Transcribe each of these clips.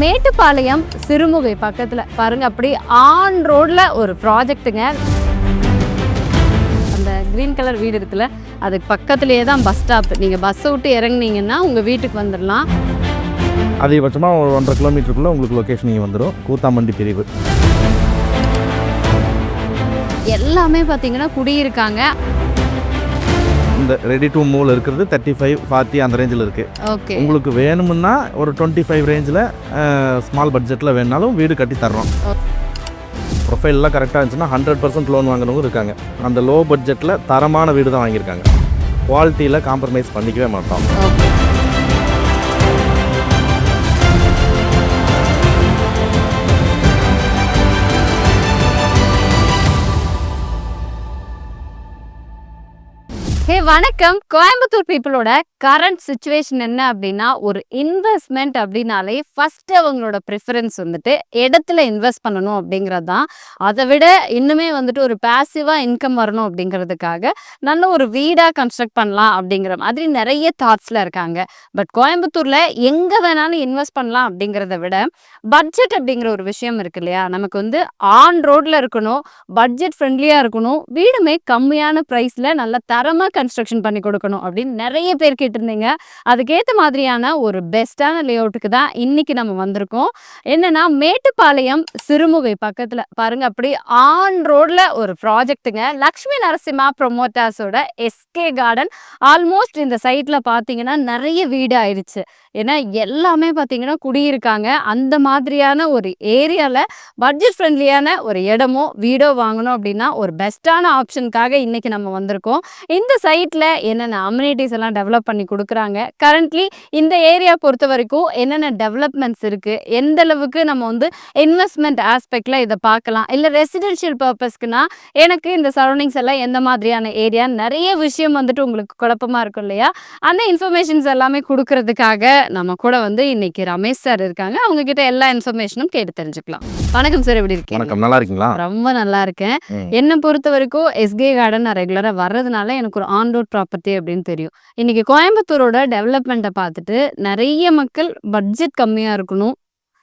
மேட்டுப்பாளையம் சிறுமுகை பக்கத்துல. பாருங்க அப்படி ஆன் ரோட்ல ஒரு ப்ராஜெக்ட்டுங்க அந்த கிரீன் கலர் வீடு இருக்குல்ல அதுக்கு பக்கத்துலேயே தான் பஸ் ஸ்டாப் நீங்கள் பஸ்ஸை விட்டு இறங்குனீங்கன்னா உங்கள் வீட்டுக்கு வந்துடலாம் அதிகபட்சமாக ஒரு ஒன்றரை கிலோமீட்டருக்குள்ளே உங்களுக்கு லொக்கேஷன் இங்கே வந்துடும் கூத்தாமண்டி பிரிவு. எல்லாமே பார்த்தீங்கன்னா குடியிருக்காங்க. இந்த ரெடி டு மூவில் இருக்கிறது தேர்ட்டி ஃபைவ் ஃபார்ட்டி அந்த ரேஞ்சில் இருக்குது உங்களுக்கு வேணுமுன்னா ஒரு டுவெண்ட்டி ஃபைவ் ரேஞ்சில் ஸ்மால் பட்ஜெட்டில் வேணாலும் வீடு கட்டி தர்றோம். ப்ரொஃபைல்லாம் கரெக்டாக இருந்துச்சுன்னா ஹண்ட்ரட் பர்சன்ட் லோன் வாங்குறவங்க இருக்காங்க. அந்த லோ பட்ஜெட்டில் தரமான வீடு தான் வாங்கியிருக்காங்க. குவாலிட்டியில் காம்ப்ரமைஸ் பண்ணிக்கவே மாட்டோம். வணக்கம். கோயம்புத்தூர் பீப்புளோட கரண்ட் சுச்சுவேஷன் என்ன அப்படின்னா ஒரு இன்வெஸ்ட்மெண்ட் அப்படின்னாலே ஃபர்ஸ்ட் அவங்களோட ப்ரிஃபரன்ஸ் வந்துட்டு இடத்துல இன்வெஸ்ட் பண்ணணும் அப்படிங்கிறது தான் அதை விட இன்னுமே வந்துட்டு ஒரு பேசிவாக இன்கம் வரணும் அப்படிங்கிறதுக்காக நல்ல ஒரு வீடாக கன்ஸ்ட்ரக்ட் பண்ணலாம் அப்படிங்கிற மாதிரி நிறைய தாட்ஸில் இருக்காங்க. பட் கோயம்புத்தூரில் எங்கே வேணாலும் இன்வெஸ்ட் பண்ணலாம் அப்படிங்கிறத விட பட்ஜெட் அப்படிங்கிற ஒரு விஷயம் இருக்கு இல்லையா? நமக்கு வந்து ஆன் ரோட்டில் இருக்கணும் பட்ஜெட் ஃப்ரெண்ட்லியாக இருக்கணும் வீடுமே கம்மியான ப்ரைஸில் நல்ல தரமாக கன்ஸ்ட்ரக்ஷன் பண்ணி கொடுக்கணும் அப்படின்னு நிறைய பேர் கேட்டிருந்தீங்க. அதுக்கேற்ற மாதிரியான ஒரு பெஸ்ட்டான லேஅவுட்டுக்கு தான் இன்னைக்கு நம்ம வந்திருக்கோம். என்னன்னா மேட்டுப்பாளையம் சிறுமுகை பக்கத்தில் பாருங்க அப்படி ஆன் ரோட்ல ஒரு ப்ராஜெக்ட்டுங்க லக்ஷ்மி நரசிம்மா ப்ரொமோட்டர்ஸோட எஸ்கே கார்டன் ஆல்மோஸ்ட் இந்த சைட்ல பார்த்தீங்கன்னா நிறைய வீடு ஆயிடுச்சு ஏன்னா எல்லாமே பார்த்தீங்கன்னா குடியிருக்காங்க. அந்த மாதிரியான ஒரு ஏரியாவில் பட்ஜெட் ஃப்ரெண்ட்லியான ஒரு இடமோ வீடோ வாங்கணும் அப்படின்னா ஒரு பெஸ்ட்டான ஆப்ஷனுக்காக இன்னைக்கு நம்ம வந்திருக்கோம். இந்த சைட் சைட்டில் என்னென்ன அம்யூனிட்டிஸ் எல்லாம் டெவலப் பண்ணி கொடுக்குறாங்க. கரண்ட்லி இந்த ஏரியா பொறுத்த வரைக்கும் என்னென்ன டெவலப்மெண்ட்ஸ் இருக்குது எந்த அளவுக்கு நம்ம வந்து இன்வெஸ்ட்மெண்ட் ஆஸ்பெக்டில் இதை பார்க்கலாம். இல்லை ரெசிடென்ஷியல் பர்பஸ்க்குனா எனக்கு இந்த சரௌண்டிங்ஸ் எல்லாம் எந்த மாதிரியான ஏரியா நிறைய விஷயம் வந்துட்டு உங்களுக்கு குழப்பமாக இருக்கும் இல்லையா? அந்த இன்ஃபர்மேஷன்ஸ் எல்லாமே கொடுக்கறதுக்காக நம்ம கூட வந்து இன்னைக்கு ரமேஷ் சார் இருக்காங்க. அவங்க கிட்ட எல்லா இன்ஃபர்மேஷனும் கேட்டு தெரிஞ்சுக்கலாம். வணக்கம் சார் எப்படி இருக்கீங்க? வணக்கம். நல்லா இருக்கீங்களா? ரொம்ப நல்லா இருக்கேன். என்னை பொறுத்த வரைக்கும் எஸ்கே கார்டன் நான் ரெகுலராக வர்றதுனால எனக்கு ஒரு ஆன் ரோட் ப்ராப்பர்ட்டி அப்படின்னு தெரியும். இன்னைக்கு கோயம்புத்தூரோட டெவலப்மெண்ட்டை பார்த்துட்டு நிறைய மக்கள் பட்ஜெட் கம்மியாக இருக்கணும்.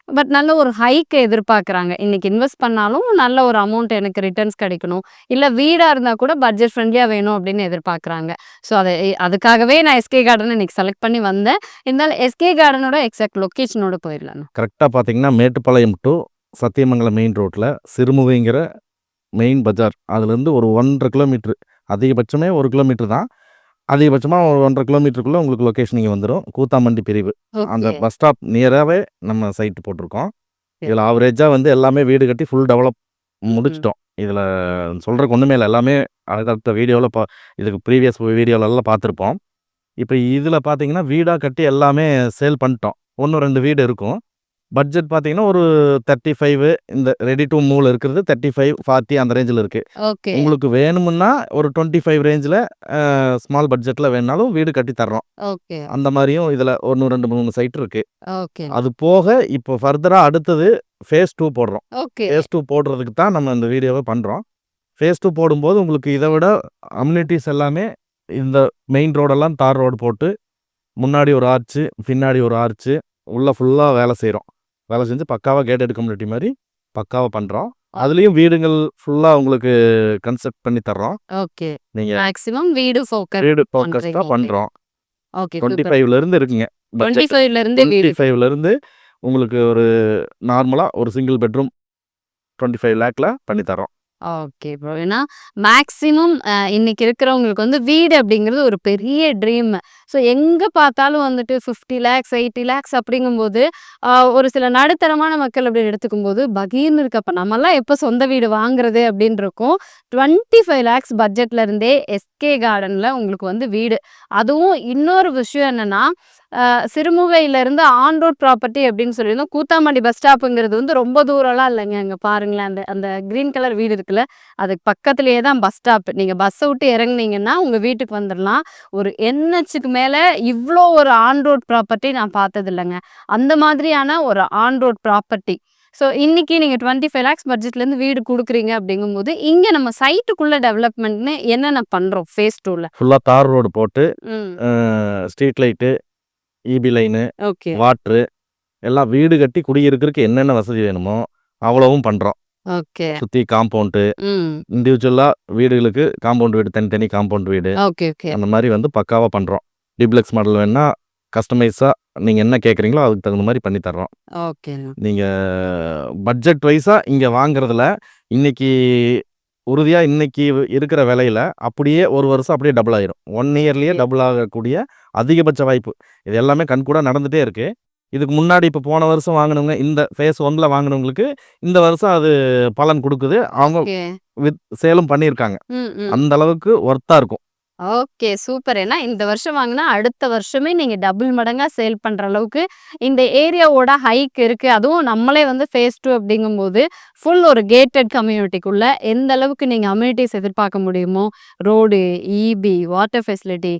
பட் நல்ல ஒரு ஹைக்கை எதிர்பார்க்குறாங்க. இன்னைக்கு இன்வெஸ்ட் பண்ணாலும் நல்ல ஒரு அமௌண்ட் எனக்கு ரிட்டர்ன்ஸ் கிடைக்கணும். இல்லை வீடாக இருந்தால் கூட பட்ஜெட் ஃப்ரெண்ட்லியாக வேணும் அப்படின்னு எதிர்பார்க்குறாங்க. ஸோ அதை அதுக்காகவே நான் எஸ்கே கார்டன் இன்னைக்கு செலக்ட் பண்ணி வந்தேன். இருந்தாலும் எஸ்கே கார்டனோட எக்ஸாக்ட் லொக்கேஷனோட போயிடலாம் கரெக்டாக பார்த்தீங்கன்னா மேட்டுப்பாளையம் டு சத்தியமங்கலம் மெயின் ரோட்டில் சிறுமுகைங்கிற மெயின் பஜார் அதுலேருந்து ஒரு ஒன்றரை கிலோமீட்ரு அதிகபட்சமே ஒரு கிலோமீட்டர் தான். அதிகபட்சமாக ஒரு ஒன்றரை கிலோமீட்டருக்குள்ளே உங்களுக்கு லொக்கேஷன் இங்கே வந்துடும் கூத்தாமண்டி பிரிவு. அந்த. பஸ் ஸ்டாப் நியராகவே நம்ம சைட்டு போட்டிருக்கோம். இதில் ஆவரேஜாக வந்து எல்லாமே வீடு கட்டி ஃபுல் டெவலப் முடிச்சிட்டோம். இதில் சொல்கிறக்கு ஒன்றுமே இல்லை. எல்லாமே அடுத்தடுத்த வீடியோவில் பா இதுக்கு ப்ரீவியஸ் வீடியோலெல்லாம் பார்த்துருப்போம். இப்போ இதில் பார்த்தீங்கன்னா வீடாக கட்டி எல்லாமே சேல் பண்ணிட்டோம். ஒன்று ரெண்டு வீடு இருக்கும். பட்ஜெட் பார்த்தீங்கன்னா ஒரு தேர்ட்டி ஃபைவ் இந்த ரெடி டு மூவில் இருக்கிறது தேர்ட்டி ஃபைவ் ஃபார்ட்டி அந்த ரேஞ்சில் இருக்குது ஓகே. உங்களுக்கு வேணுமுன்னா ஒரு டுவெண்ட்டி ஃபைவ் ரேஞ்சில் ஸ்மால் பட்ஜெட்டில் வேணாலும் வீடு கட்டி தர்றோம். ஓகே. அந்த மாதிரியும் இதில் ஒன்று ரெண்டு மூணு சைட் இருக்குது ஓகே. அது போக இப்போ ஃபர்தராக அடுத்தது ஃபேஸ் டூ போடுறோம். ஓகே. ஃபேஸ் டூ போடுறதுக்கு தான் நம்ம இந்த வீடியோவை பண்ணுறோம் ஃபேஸ் டூ போடும்போது உங்களுக்கு இதை விட அம்யூனிட்டிஸ் எல்லாமே இந்த மெயின் ரோடெல்லாம் தார் ரோடு போட்டு முன்னாடி ஒரு ஆர்ச்சு பின்னாடி ஒரு ஆர்ச்சு உள்ள ஃபுல்லாக வேலை செய்கிறோம் வேலை செஞ்சு பக்காவாக கேட்டட் கம்யூனிட்டி மாதிரி பக்காவாக பண்ணுறோம் அதுலேயும் வீடுகள் ஃபுல்லாக உங்களுக்கு கன்ஸ்ட்ரக்ட் பண்ணி தர்றோம். ஓகே. நீங்கள் மேக்ஸிமம் வீடு ஃபோக்கஸ் வீடு பண்றீங்க. ஃபோக்கஸ்டாக பண்ணுறோம் ஓகே டுவெண்ட்டி ஃபைவ்லேருந்து இருக்குங்க. டுவெண்ட்டி ஃபைவ்ல இருந்து வீடு. டுவெண்ட்டி ஃபைவ்லேருந்து உங்களுக்கு ஒரு நார்மலாக ஒரு சிங்கிள் பெட்ரூம் டுவெண்ட்டி ஃபைவ் லேக்கில் பண்ணி தரோம் ஓகே ப்ரோ. ஏன்னா மேக்ஸிமம் இன்னைக்கு இருக்கிறவங்களுக்கு வந்து வீடு அப்படிங்கிறது ஒரு பெரிய ட்ரீம். ஸோ எங்கே பார்த்தாலும் வந்துட்டு ஃபிஃப்டி லேக்ஸ் எயிட்டி லேக்ஸ் அப்படிங்கும்போது ஒரு சில நடுத்தரமான மக்கள் அப்படின்னு எடுத்துக்கும் போது பகீர்னு இருக்கப்ப நம்மலாம் எப்போ சொந்த வீடு வாங்குறது அப்படின்னு இருக்கும். டுவெண்ட்டி ஃபைவ் லேக்ஸ் பட்ஜெட்ல இருந்தே எஸ்கே கார்டனில் உங்களுக்கு வந்து வீடு. அதுவும் இன்னொரு விஷயம் என்னன்னா ஆஹ், சிறுமுகையில ஆன் ரோட் ப்ராப்பர்ட்டி அப்படின்னு சொல்லியிருந்தோம். கூத்தாமண்டி பஸ் ஸ்டாப்புங்கிறது வந்து ரொம்ப தூரம்லாம் இல்லைங்க. அங்கே பாருங்களேன் அந்த அந்த க்ரீன் கலர் வீடு இருக்குல்ல அதுக்கு பக்கத்துலேயே தான் பஸ் ஸ்டாப். நீங்கள் பஸ்ஸை விட்டு இறங்குனீங்கன்னா உங்கள் வீட்டுக்கு வந்துடலாம் ஒரு என்ஹெச்சுக்கு மேலே இவ்வளோ ஒரு ஆன் ரோட் ப்ராப்பர்ட்டி நான் பார்த்தது இல்லைங்க அந்த மாதிரியான ஒரு ஆன் ரோட் ப்ராப்பர்ட்டி. ஸோ இன்னைக்கு நீங்கள் டுவெண்ட்டி ஃபைவ் லேக்ஸ் பட்ஜெட்லேருந்து வீடு கொடுக்குறீங்க அப்படிங்கும்போது இங்கே நம்ம சைட்டுக்குள்ளே டெவலப்மெண்ட்னு என்னென்ன பண்ணுறோம் ஃபேஸ் டூவில் ஃபுல்லாக தார் ரோடு போட்டு street light EB line okay. Water எல்லாம் வீடு கட்டி குடியிருக்கிறதுக்கு என்னென்ன வசதி வேணுமோ அவ்வளவும் பண்ணுறோம் ஓகே. சுற்றி காம்பவுண்டு. ம். இண்டிவிஜுவலாக வீடுகளுக்கு காம்பவுண்ட் வீடு தனித்தனி காம்பவுண்ட் வீடு. Okay okay. அந்த மாதிரி வந்து பக்காவாக பண்ணுறோம் டிப்ளெக்ஸ் மாடல் வேணால் கஸ்டமைஸாக நீங்கள் என்ன கேட்குறீங்களோ அதுக்கு தகுந்த மாதிரி பண்ணி தர்றோம். ஓகே. நீங்கள் பட்ஜெட் வைஸாக இங்கே வாங்குறதுல இன்னைக்கு உறுதியாக இன்னைக்கு இருக்கிற விலையில அப்படியே ஒரு வருஷம் அப்படியே டபுள் ஆயிரும். ஒன் இயர்லேயே. டபுள் ஆகக்கூடிய அதிகபட்ச வாய்ப்பு. இது எல்லாமே கண்கூட நடந்துகிட்டே இருக்குது இதுக்கு முன்னாடி இப்போ போன வருஷம் வாங்கினவங்க இந்த ஃபேஸ் ஒன்ல வாங்கினவங்களுக்கு இந்த வருஷம் அது பலன் கொடுக்குது. அவங்க வித் சேலும் பண்ணியிருக்காங்க. அந்த அளவுக்கு ஒர்த்தாக இருக்கும். Okay super. ஏன்னா இந்த வருஷம் வாங்கினா அடுத்த வருஷமே நீங்கள் டபுள் மடங்காக சேல் பண்ணுற அளவுக்கு இந்த ஏரியாவோட ஹைக் இருக்குது அதுவும் நம்மளே வந்து ஃபேஸ் டூ அப்படிங்கும்போது ஃபுல் ஒரு கேட்டட் கம்யூனிட்டிக்குள்ளே எந்த அளவுக்கு நீங்கள் அம்யூனிட்டிஸ் எதிர்பார்க்க முடியுமோ road EB water facility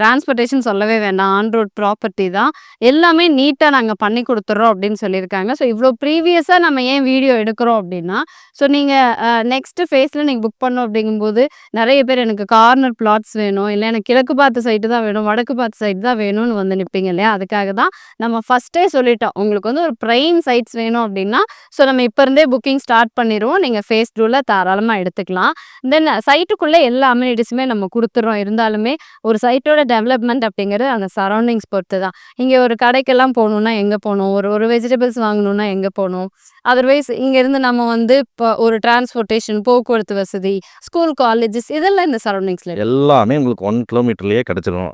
transportation சொல்லவே வேண்டாம் ஆன் ரோட் ப்ராப்பர்ட்டி தான் எல்லாமே நீட்டாக நாங்கள் பண்ணி கொடுத்துட்றோம் அப்படின்னு சொல்லியிருக்காங்க. ஸோ இவ்வளோ ப்ரீவியஸாக நம்ம ஏன் வீடியோ எடுக்கிறோம் அப்படின்னா ஸோ நீங்கள் நெக்ஸ்ட் ஃபேஸில் நீங்கள் புக் பண்ணோம் அப்படிங்கும்போது நிறைய பேர் எனக்கு கார்னர் பிளாட்ஸ் வேணும். இல்லை எனக்கு கிழக்கு பார்த்து சைட்டு தான் வேணும் வடக்கு பார்த்து சைட்டு தான் வேணும்னு வந்து நிற்பீங்க இல்லையா? அதுக்காக தான் நம்ம ஃபஸ்ட்டே சொல்லிட்டோம். உங்களுக்கு வந்து ஒரு ப்ரைம் சைட்ஸ் வேணும் அப்படின்னா ஸோ நம்ம இப்போ இருந்தே புக்கிங் ஸ்டார்ட் பண்ணிடுவோம் நீங்கள் ஃபேஸ் டூவில் தாராளமாக எடுத்துக்கலாம். தென் சைட்டுக்குள்ளே எல்லா அம்யூனிட்டிஸுமே நம்ம கொடுத்துட்றோம் இருந்தாலுமே ஒரு சைட்டோட டெவலப்மெண்ட் அப்படிங்கிறது அந்த சரௌண்டிங்ஸ் பொறுத்து தான். இங்கே ஒரு கடைக்கெல்லாம் போகணுன்னா எங்கே போகணும்? ஒரு ஒரு வெஜிடபிள்ஸ் வாங்கணுன்னா எங்கே போகணும்? அதர்வைஸ் இங்கேருந்து நம்ம வந்து இப்போ ஒரு டிரான்ஸ்போர்ட்டேஷன் போக்குவரத்து வசதி ஸ்கூல் காலேஜஸ் இதெல்லாம் இந்த சரௌண்டிங்ஸில் எல்லாமே உங்களுக்கு ஒன் கிலோமீட்டர்லேயே கிடச்சிரும்.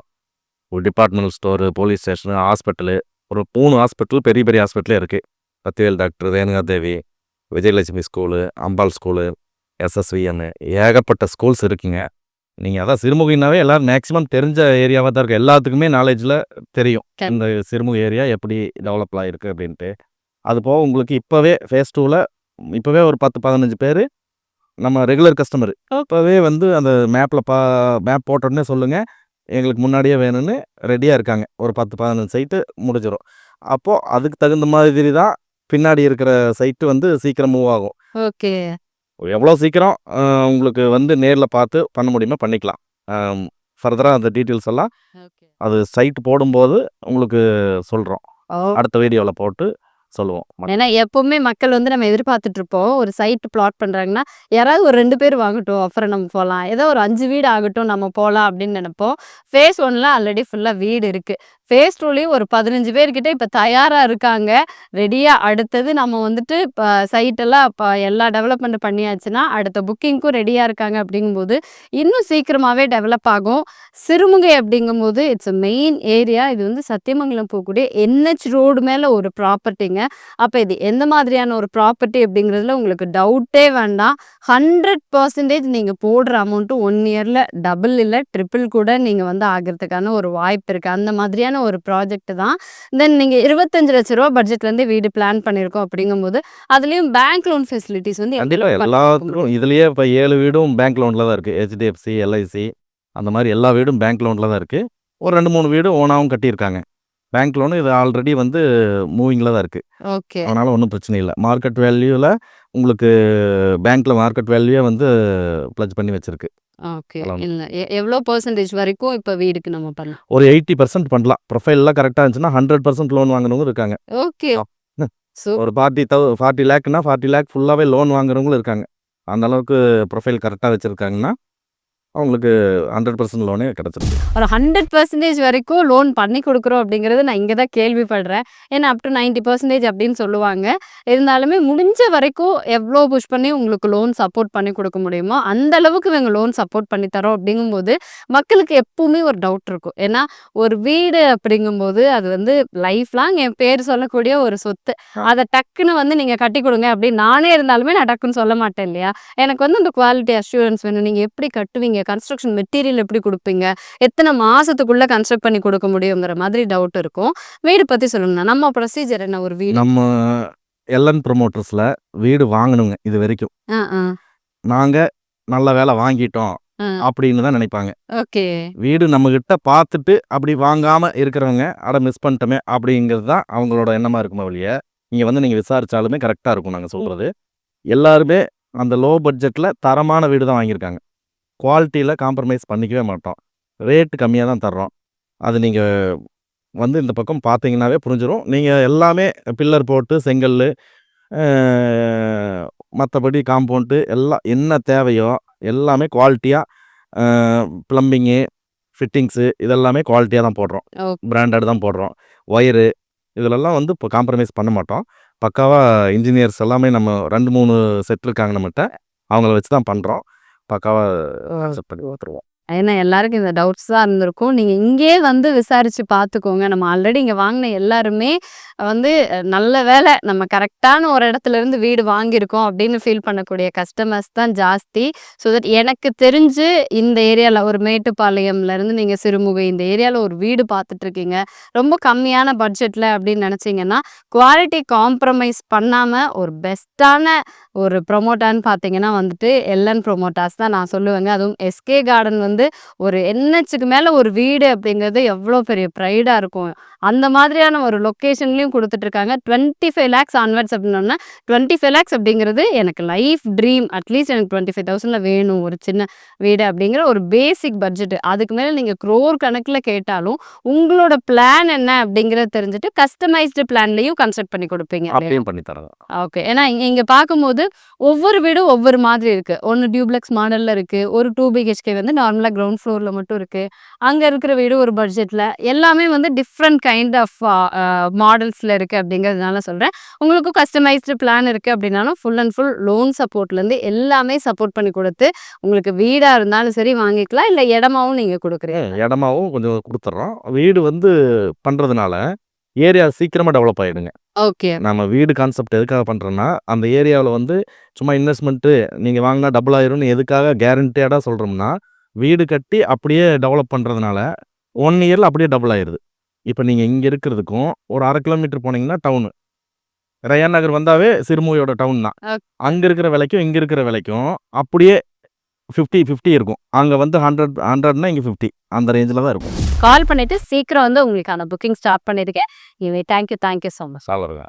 ஒரு departmental store police station hospital ஒரு மூணு ஹாஸ்பிட்டல் பெரிய பெரிய ஹாஸ்பிட்டலே இருக்குது Sathyavel doctor Renuka Devi Vijayalakshmi school Ambal school எஸ்எஸ்விஎன்னு ஏகப்பட்ட ஸ்கூல்ஸ் இருக்குங்க. நீங்கள் அதான் சிறுமுகைனாவே எல்லாரும் மேக்ஸிமம் தெரிஞ்ச ஏரியாவாக தான் இருக்குது எல்லாத்துக்குமே நாலேஜில் தெரியும். இந்த சிறுமுகை ஏரியா எப்படி டெவலப் ஆகிருக்கு அப்படின்ட்டு. அது போக உங்களுக்கு இப்போவே ஃபேஸ் டூவில் இப்போவே ஒரு பத்து பதினஞ்சு பேர் நம்ம ரெகுலர் கஸ்டமர் இப்போவே வந்து அந்த மேப்பில் பா மேப் போட்டோடனே சொல்லுங்கள் எங்களுக்கு முன்னாடியே வேணும்னு ரெடியாக இருக்காங்க. ஒரு பத்து பதினஞ்சு சைட்டு முடிஞ்சிடும் அப்போது அதுக்கு தகுந்த மாதிரி தான் பின்னாடி இருக்கிற சைட்டு வந்து சீக்கிரம் மூவ் ஆகும். ஓகே. எவ்வளோ சீக்கிரம்? உங்களுக்கு வந்து நேரில் பார்த்து பண்ண முடியுமோ பண்ணிக்கலாம். ஃபர்தராக அந்த டீட்டெயில்ஸ் எல்லாம் அது சைட் போடும்போது உங்களுக்கு சொல்கிறோம் அடுத்த வீடியோவில் போட்டு சொல்லுவோம். ஏன்னா எப்பவுமே மக்கள் வந்து நம்ம எதிர்பார்த்துட்டு இருப்போம் ஒரு சைட் பிளாட் பண்றாங்கன்னா யாராவது ஒரு ரெண்டு பேர் வாங்கட்டும் அப்புறம் நம்ம போகலாம் ஏதோ ஒரு அஞ்சு வீடு ஆகட்டும் நம்ம போகலாம் அப்படின்னு நினைப்போம். ஃபேஸ் ஒன்ல ஆல்ரெடி ஃபுல்லா வீடு இருக்கு. ஃபேஸ் டூலையும் ஒரு பதினஞ்சு பேர்கிட்ட இப்போ தயாராக இருக்காங்க. ரெடியாக அடுத்தது நம்ம வந்துட்டு இப்போ சைட்டெல்லாம் இப்போ எல்லா டெவலப்மெண்ட் பண்ணியாச்சுன்னா அடுத்த புக்கிங்க்கும் ரெடியாக இருக்காங்க அப்படிங்கும்போது இன்னும் சீக்கிரமாகவே டெவலப் ஆகும். சிறுமுகை அப்படிங்கும்போது இட்ஸ் மெயின் ஏரியா இது வந்து சத்தியமங்கலம் போகக்கூடிய என்ஹெச் ரோடு மேலே ஒரு ப்ராப்பர்ட்டிங்க அப்போ இது எந்த மாதிரியான ஒரு ப்ராப்பர்ட்டி அப்படிங்கிறதுல உங்களுக்கு டவுட்டே வேண்டாம். ஹண்ட்ரட் பர்சன்டேஜ் நீங்கள் போடுற அமௌண்ட்டு ஒன் இயரில் டபுள் இல்லை ட்ரிபிள் கூட நீங்கள் வந்து ஆகிறதுக்கான ஒரு வாய்ப்பு இருக்குது அந்த மாதிரியான ஒரு ப்ராஜெக்ட் தான். தென் நீங்கள் இருபத்தஞ்சு லட்ச ரூபா பட்ஜெட்லேருந்து வீடு பிளான் பண்ணியிருக்கோம் அப்படிங்கும்போது அதுலேயும் பேங்க் லோன் ஃபெசிலிட்டிஸ் வந்து எவ்வளவு எல்லாத்துக்கும் இதுலேயே இப்போ ஏழு வீடும் பேங்க் லோனில் தான் இருக்குது ஹெச்டிஎஃப்சி எல்ஐசி அந்த மாதிரி எல்லா வீடும் பேங்க் லோனில் தான் இருக்குது ஒரு ரெண்டு மூணு வீடு ஓனாகவும் கட்டியிருக்காங்க. பேங்க் லோனு இது ஆல்ரெடி வந்து மூவிங்கில் தான் இருக்குது ஓகே அதனால் ஒன்றும் பிரச்சனை இல்லை. மார்க்கெட் வேல்யூவில் உங்களுக்கு பேங்க்கில் மார்க்கெட் வேல்யூவே வந்து ப்ளஜ் பண்ணி வச்சுருக்கு. ஓகே. இல்லை. எவ்வளோ பர்சன்டேஜ் வரைக்கும் இப்போ வீடுக்கு நம்ம பண்ணலாம்? ஒரு எயிட்டி பர்சன்ட் பண்ணலாம். ப்ரொஃபைல்லாம் கரெக்டாக இருந்துச்சுன்னா ஹண்ட்ரட் பர்சன்ட் லோன் வாங்குறவங்க இருக்காங்க. ஓகே ஒரு ஃபார்ட்டி தௌ ஃபார்ட்டி லேக்னா ஃபார்ட்டி லேக் ஃபுல்லாகவே லோன் வாங்குறவங்களும் இருக்காங்க. அந்த அளவுக்கு ப்ரொஃபைல் கரெக்டாக வச்சுருக்காங்கன்னா அவங்களுக்கு ஹண்ட்ரட் பர்சன்ட் லோனே கிடச்சிருக்கு. ஒரு ஹண்ட்ரட் பர்சன்டேஜ் வரைக்கும் லோன் பண்ணி கொடுக்குறோம் அப்படிங்கிறது நான் இங்கே தான் கேள்விப்படுறேன். ஏன்னா அப் டு நைன்டி பர்சன்டேஜ் அப்படின்னு சொல்லுவாங்க. இருந்தாலுமே முடிஞ்ச வரைக்கும் எவ்வளோ புஷ் பண்ணி உங்களுக்கு லோன் சப்போர்ட் பண்ணி கொடுக்க முடியுமோ அந்த அளவுக்கு இவங்க லோன் சப்போர்ட் பண்ணி தரோம் அப்படிங்கும்போது மக்களுக்கு எப்பவுமே ஒரு டவுட் இருக்கும். ஏன்னா ஒரு வீடு அப்படிங்கும்போது அது வந்து லைஃப் லாங் என் பேர் சொல்லக்கூடிய ஒரு சொத்து. அதை டக்குன்னு வந்து நீங்கள் கட்டி கொடுங்க அப்படின்னு நானே இருந்தாலுமே நான் டக்குன்னு சொல்ல மாட்டேன் இல்லையா? எனக்கு வந்து அந்த குவாலிட்டி அஷூரன்ஸ் வேணும். நீங்கள் எப்படி கட்டுவீங்க? கன்ஸ்ட்ரக்ஷன் மெட்டீரியல் எப்படி கொடுப்பீங்க? எத்தனை மாசத்துக்குள்ள கன்ஸ்ட்ரக்ட் பண்ணி கொடுக்க முடியுங்கிற மாதிரி டவுட் இருக்கும். வீடு பத்தி சொல்லுங்க நம்ம ப்ரொசீஜர் என்ன? ஒரு வீடு. நம்ம எல்என் ப்ரொமோட்டர்ஸில் வீடு வாங்கணுங்க இது வரைக்கும். நாங்கள் நல்ல வேலை வாங்கிட்டோம். அப்படின்னு தான் நினைப்பாங்க. ஓகே. வீடு நம்மக்கிட்ட பார்த்துட்டு அப்படி வாங்காமல் இருக்கிறவங்க அட மிஸ் பண்ணிட்டோமே அப்படிங்கிறது தான் அவங்களோட எண்ணமாக இருக்குமா வழிய இங்கே வந்து நீங்கள் விசாரிச்சாலுமே கரெக்டாக இருக்கும் நாங்கள் சொல்கிறது எல்லாருமே அந்த லோ பட்ஜெட்டில் தரமான வீடு தான் வாங்கியிருக்காங்க. குவாலிட்டியில் காம்ப்ரமைஸ் பண்ணிக்கவே மாட்டோம். ரேட்டு கம்மியாக தான் தர்றோம். அது நீங்கள் வந்து இந்த பக்கம் பார்த்தீங்கன்னாவே புரிஞ்சிடும் நீங்கள் எல்லாமே பில்லர் போட்டு செங்கல் மற்றபடி காம்பவுண்டு எல்லாம் என்ன தேவையோ எல்லாமே குவாலிட்டியாக ப்ளம்பிங்கு ஃபிட்டிங்ஸு இதெல்லாமே குவாலிட்டியாக தான் போடுறோம். பிராண்டட் தான் போடுறோம். ஒயரு இதிலெல்லாம் வந்து இப்போ காம்ப்ரமைஸ் பண்ண மாட்டோம். பக்காவாக இன்ஜினியர்ஸ் எல்லாமே நம்ம ரெண்டு மூணு செட் இருக்காங்க நம்மகிட்ட. அவங்கள வச்சு தான் பண்ணுறோம் பக்காவாக செட் பண்ணி கொடுத்துருவோம் ஏன்னா எல்லாருக்கும் இந்த டவுட்ஸ் தான் இருந்திருக்கும். நீங்கள் இங்கே வந்து விசாரித்து பார்த்துக்கோங்க. நம்ம ஆல்ரெடி இங்கே வாங்கின எல்லாருமே வந்து நல்ல வேலை நம்ம கரெக்டான ஒரு இடத்துல இருந்து வீடு வாங்கியிருக்கோம் அப்படின்னு ஃபீல் பண்ணக்கூடிய கஸ்டமர்ஸ் தான் ஜாஸ்தி. ஸோ தட் எனக்கு தெரிஞ்சு இந்த ஏரியாவில் ஒரு மேட்டுப்பாளையம்ல இருந்து நீங்கள் சிறுமுகை இந்த ஏரியாவில் ஒரு வீடு பார்த்துட்டு இருக்கீங்க ரொம்ப கம்மியான பட்ஜெட்டில் அப்படின்னு நினச்சிங்கன்னா குவாலிட்டி காம்ப்ரமைஸ் பண்ணாமல் ஒரு பெஸ்ட்டான ஒரு ப்ரொமோட்டான்னு பார்த்தீங்கன்னா வந்துட்டு எல்என் ப்ரொமோட்டாஸ் தான் நான் சொல்லுவேங்க. அதுவும் எஸ்கே கார்டன் வந்து ஒரு என்ஹெச்சுக்கு மேலே ஒரு வீடு அப்படிங்கிறது எவ்வளோ பெரிய ப்ரைடாக இருக்கும். அந்த மாதிரியான ஒரு லொக்கேஷன்லையும் கொடுத்துட்ருக்காங்க. டுவெண்ட்டி ஃபைவ் லேக்ஸ் ஆன்வர்ட்ஸ் அப்படின்னோன்னா டுவெண்ட்டி ஃபைவ் லேக்ஸ் அப்படிங்கிறது எனக்கு லைஃப் ட்ரீம் அட்லீஸ்ட் எனக்கு டுவெண்ட்டி ஃபைவ் தௌசண்டில் வேணும் ஒரு சின்ன வீடு அப்படிங்கிற ஒரு பேசிக் பட்ஜெட் அதுக்கு மேலே நீங்கள் க்ரோர் கணக்கில் கேட்டாலும் உங்களோட பிளான் என்ன அப்படிங்கிறத தெரிஞ்சுட்டு கஸ்டமைஸ்டு பிளான்லையும் கன்ஸ்ட்ரக்ட் பண்ணி கொடுப்பீங்க பண்ணி தரோம் ஓகே ஏன்னா இங்க பார்க்கும்போது ஒவ்வொரு வீடும் ஒவ்வொரு மாதிரி இருக்கு. ஒன்று டியூப்ளெக்ஸ் மாடல்ல இருக்கு ஒரு டூ பிஹெச்கே வந்து நார்மலாக கிரவுண்ட் ஃப்ளோர்ல மட்டும் இருக்கு. அங்க இருக்கிற வீடு ஒரு பட்ஜெட்ல எல்லாமே வந்து டிஃப்ரெண்ட் கைண்ட் ஆஃப் மாடல்ஸ்ல இருக்கு அப்படிங்கிறதுனால சொல்றேன். உங்களுக்கும் கஸ்டமைஸ்டு பிளான் இருக்கு அப்படின்னாலும் ஃபுல் அண்ட் ஃபுல் லோன் சப்போர்ட்ல இருந்து எல்லாமே சப்போர்ட் பண்ணி கொடுத்து உங்களுக்கு வீடா இருந்தாலும் சரி வாங்கிக்கலாம். இல்ல இடமாவும் நீங்க கொடுக்குறீங்க. இடமாவும் கொஞ்சம் கொடுத்துட்றோம் வீடு வந்து பண்ணுறதுனால ஏரியா சீக்கிரமாக டெவலப் ஆகிடுங்க ஓகே. நம்ம வீடு கான்செப்ட் எதுக்காக பண்ணுறோன்னா அந்த ஏரியாவில் வந்து சும்மா இன்வெஸ்ட்மெண்ட்டு நீங்கள் வாங்கினா டபுள் ஆயிரும்னு எதுக்காக கேரண்டேடாக சொல்கிறோம்னா வீடு கட்டி அப்படியே டெவலப் பண்ணுறதுனால ஒன் இயரில் அப்படியே டபுள் ஆயிருது. இப்போ நீங்கள் இங்கே இருக்கிறதுக்கும் ஒரு அரை கிலோமீட்டர் போனீங்கன்னா டவுனு ரயான் நகர் வந்தாவே சிறுமுகையோட டவுன் தான். அங்கே இருக்கிற விலைக்கும் இங்கே இருக்கிற விலைக்கும் அப்படியே ஃபிஃப்டி ஃபிஃப்டி இருக்கும். அங்கே வந்து ஹண்ட்ரட் ஹண்ட்ரட்னா இங்கே ஃபிஃப்டி அந்த ரேஞ்சில் தான் இருக்கும். கால் பண்ணிட்டு சீக்கிரம் வந்து உங்களுக்கான புக்கிங் ஸ்டார்ட் பண்ணிருக்கேன். இவை thank you thank you so much சாலருங்க.